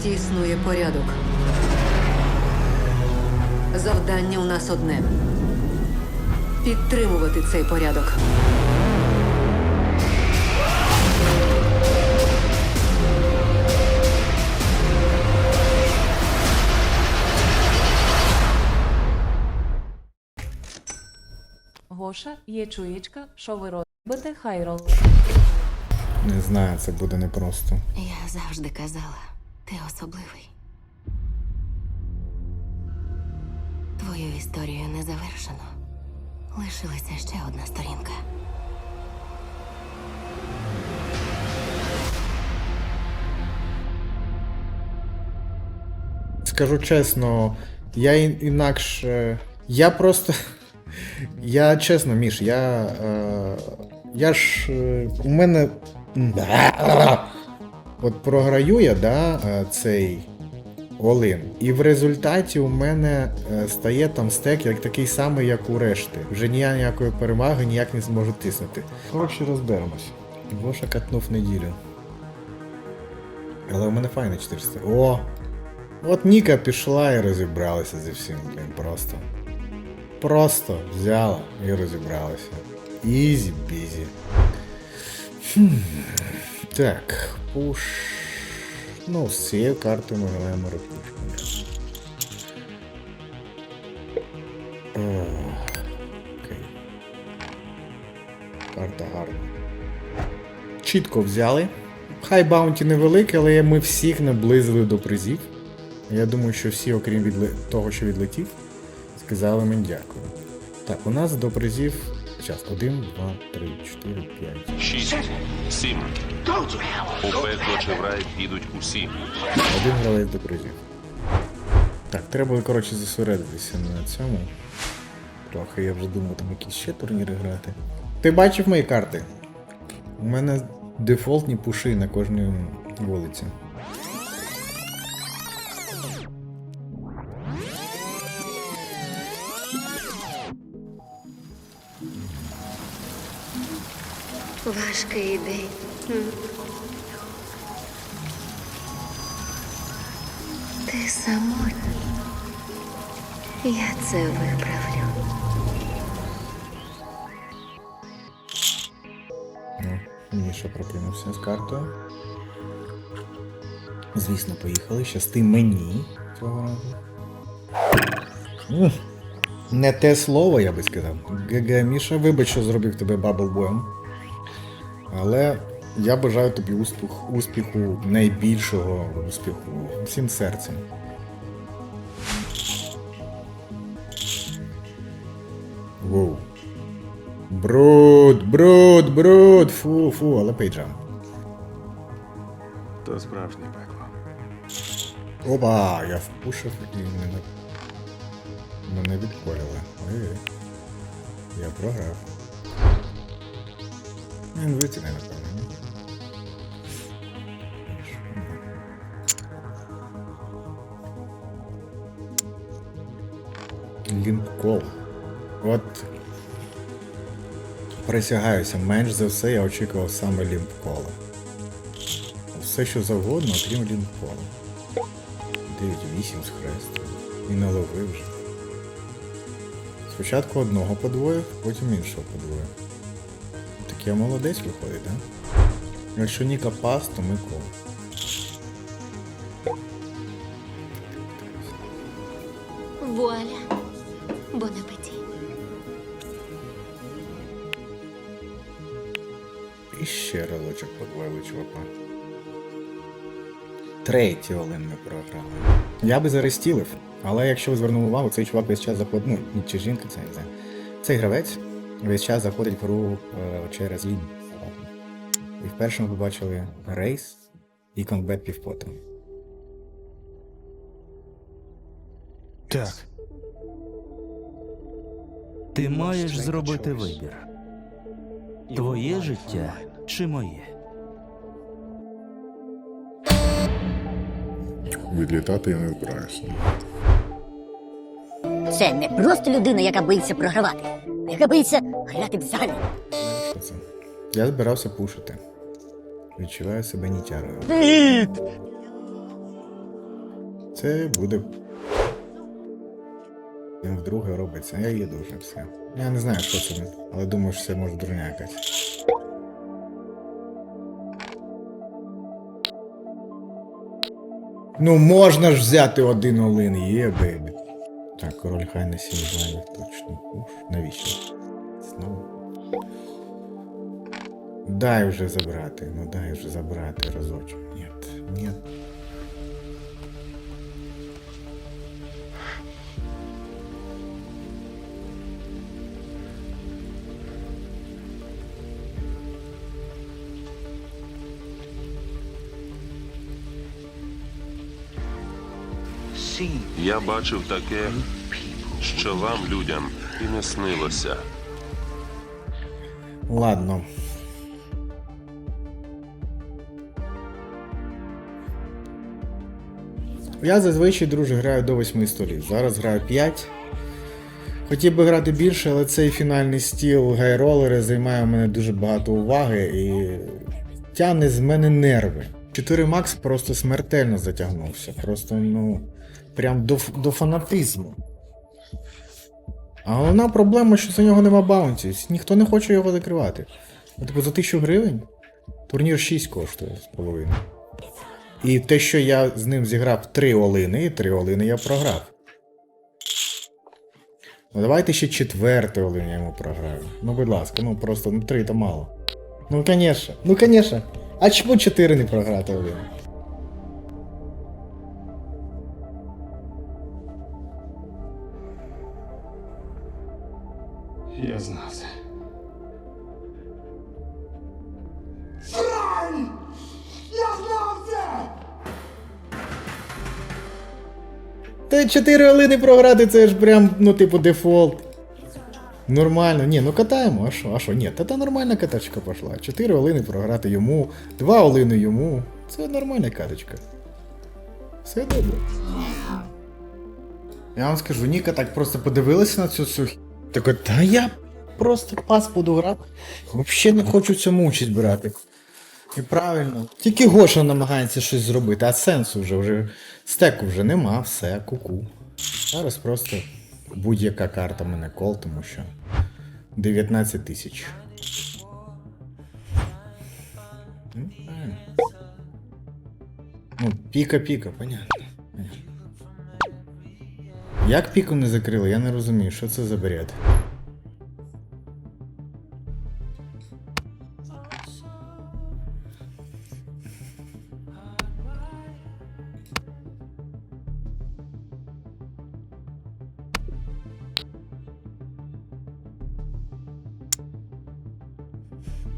світі існує порядок. Завдання у нас одне підтримувати цей порядок. Гоша, є чуєчка, що ви робите, хай рол. Не знаю, це буде непросто. Я завжди казала, ти особливий. Твою історію не завершено. Лишилася ще одна сторінка. Скажу чесно, я інакше. Я просто. Я чесно, Міш, я. Е, я ж. Е, у мене. От програю я, да, е, цей Олин. І в результаті у мене е, стає там стек як такий самий, як у решти. Вже ніякої переваги ніяк не зможу тиснути. Коротше, розберемось. Гоша катнув неділю. Але у мене файна 400. О! От Ніка пішла і розібралася зі всім, блін, просто. Просто взяла і розібралася. Ізі бізі. Хм. Так, пуш. Ну, з цією картою ми граємо ракушку. Окей. Карта гарна. Чітко взяли. Хай баунті невелике, але ми всіх наблизили до призів. Я думаю, що всі, окрім відле... того, що відлетів, сказали мені дякую. Так, у нас до призів. Зараз, 1, 2, 3, 4, 5. Шість, сім. У пекло чи в рай підуть усі. Один гравець до призів. Так, треба, коротше, зосередитися на цьому. Трохи я вже думав там якісь ще турніри грати. Ти бачив мої карти? У мене дефолтні пуши на кожній вулиці. Важкий день. Ти самотній. Я це виправлю. Ну, Міша прокинувся з картою. Звісно, поїхали. Щасти мені цього разу. Не те слово, я би сказав. ГГ, Міша, вибач, що зробив тебе баблбоєм. Але я бажаю тобі успіху, успіху найбільшого успіху всім серцем. Воу. Бруд, бруд, бруд, фу, фу, але пейджам. То справжнє пекло. Опа, я впушив і мене. Мене відколіли. Ой. Я програв. Він витягне, напевно. Лінкол. От. Присягаюся, менш за все я очікував саме лімпкола. Все що завгодно, окрім лімпкола. 9-8 з хрестом. І наловив вже. Спочатку одного подвоїв, потім іншого подвоїв. Так я молодець виходить, так? Да? Якщо Ніка пас, то ми кол. Вуаля. Бон апеті. І ще разочок подвоїли чувака. Третій Олен ми програли. Я би зарестілив, але якщо ви звернули увагу, цей чувак весь час заходить, ну, чи жінка, це не знаю. Цей гравець весь час заходить в гру е, через лінь. І вперше ми побачили рейс і комбет півпотом. Так. Ти маєш зробити вибір. Твоє життя чи моє? Відлітати я не збираюся. Це не просто людина, яка боїться програвати, а яка боїться грати. Що? Я збирався пушити. Відчуваю себе нітярою. Це буде. Він вдруге робиться. Я їду вже все. Я не знаю, хто це, але думаю, що це може дурня якась. Ну, можна ж взяти один олин, є, бейбі. Так, король хай на сім точно. Уж, навіщо? Знову. Дай вже забрати, ну дай вже забрати разочок. Нет, нет. Я бачив таке, що вам, людям, і не снилося. Ладно. Я зазвичай, друже, граю до 8 столів. Зараз граю 5. Хотів би грати більше, але цей фінальний стіл гайролери займає у мене дуже багато уваги і тягне з мене нерви. 4 Макс просто смертельно затягнувся. Просто, ну, прям до, до фанатизму. А головна проблема, що за нього нема баунті. Ніхто не хоче його закривати. Ну, типу, за 1000 гривень турнір 6 коштує з половиною. І те, що я з ним зіграв 3 олини, і 3 олини я програв. Ну давайте ще четвертий олин я йому програю. Ну, будь ласка, ну просто ну 3 то мало. Ну, конечно, ну конечно. А чому 4 не програти олин? Я знав це. Та 4 олини програти це ж прям, ну, типу, дефолт. Нормально. Ні, ну катаємо, а що? А що? Ні, та та нормальна каточка пішла. 4 олини програти йому, 2 олини йому. Це нормальна каточка. Все добре. Я вам скажу, Ніка так просто подивилася на цю всю Така, та я просто пас буду грати. Взагалі не хочу цьому участь брати. І правильно. Тільки Гоша намагається щось зробити, а сенсу вже, вже стеку вже нема, все, куку. Зараз просто будь-яка карта мене кол, тому що 19 тисяч. Ну. Ну, піка-піка, понятно. Як піку не закрили, я не розумію, що це за бред.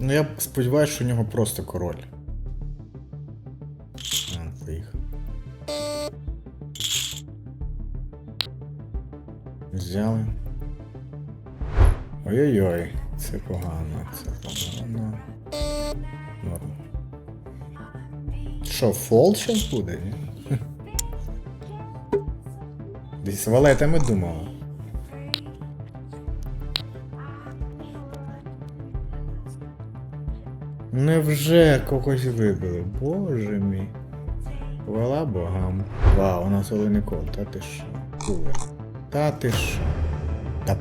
Ну я сподіваюся, що у нього просто король. Взяли. Ой-ой-ой, це погано, це погано. Норм. Що, фолд щас буде? Десь валетами думала. Невже когось вибили? Боже мій. Хвала богам. Вау, у нас Оленикол, та ти що? Кулер. Та ти що? Та...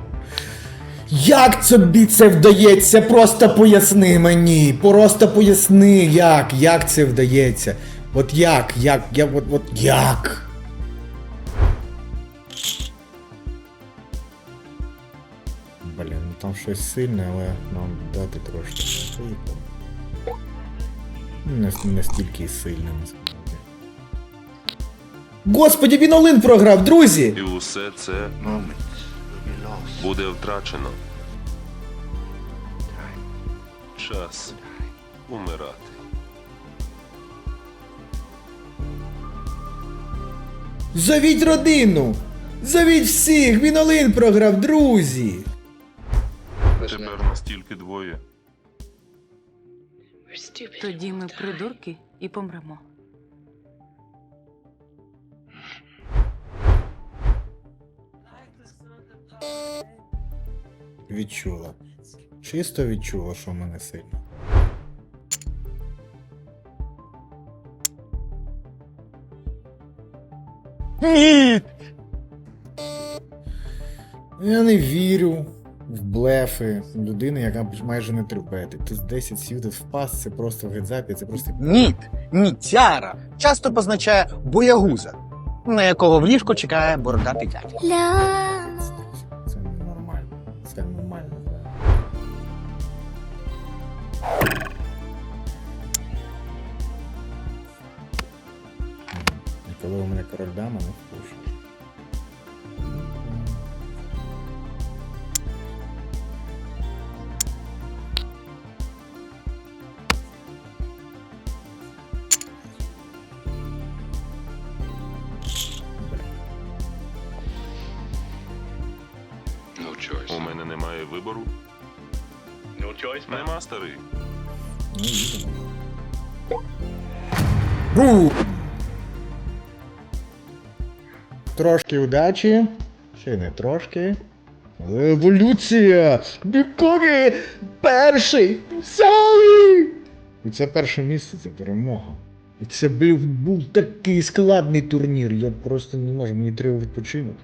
Як тобі це вдається? Просто поясни мені. Просто поясни, як, як це вдається. От як, як, я, от, от як? Блін, ну там щось сильне, але нам дати трошки. Не, не стільки і сильне, насправді. Господі, він Олин програв, друзі! І усе це буде втрачено. Час умирати. Зовіть родину! Зовіть всіх! Він Олин програв, друзі! Тепер нас тільки двоє. Тоді ми придурки і помремо. Відчула. Чисто відчула, що в мене сильно. Ні! Я не вірю в блефи людини, яка майже не терпетить. Тут 10 сів впасть, це просто в гедзапі, це просто Ніт, ніцяра часто позначає боягуза, на якого в ліжку чекає бородатий дядя. Коли у мене король дама, не впущу. У мене немає вибору. Нема старий. Ну, їдемо. Трошки удачі. Ще не трошки. Еволюція! Бікогі! Перший! Салі! І це перше місце, це перемога. І це був, був такий складний турнір. Я просто не можу, мені треба відпочинути.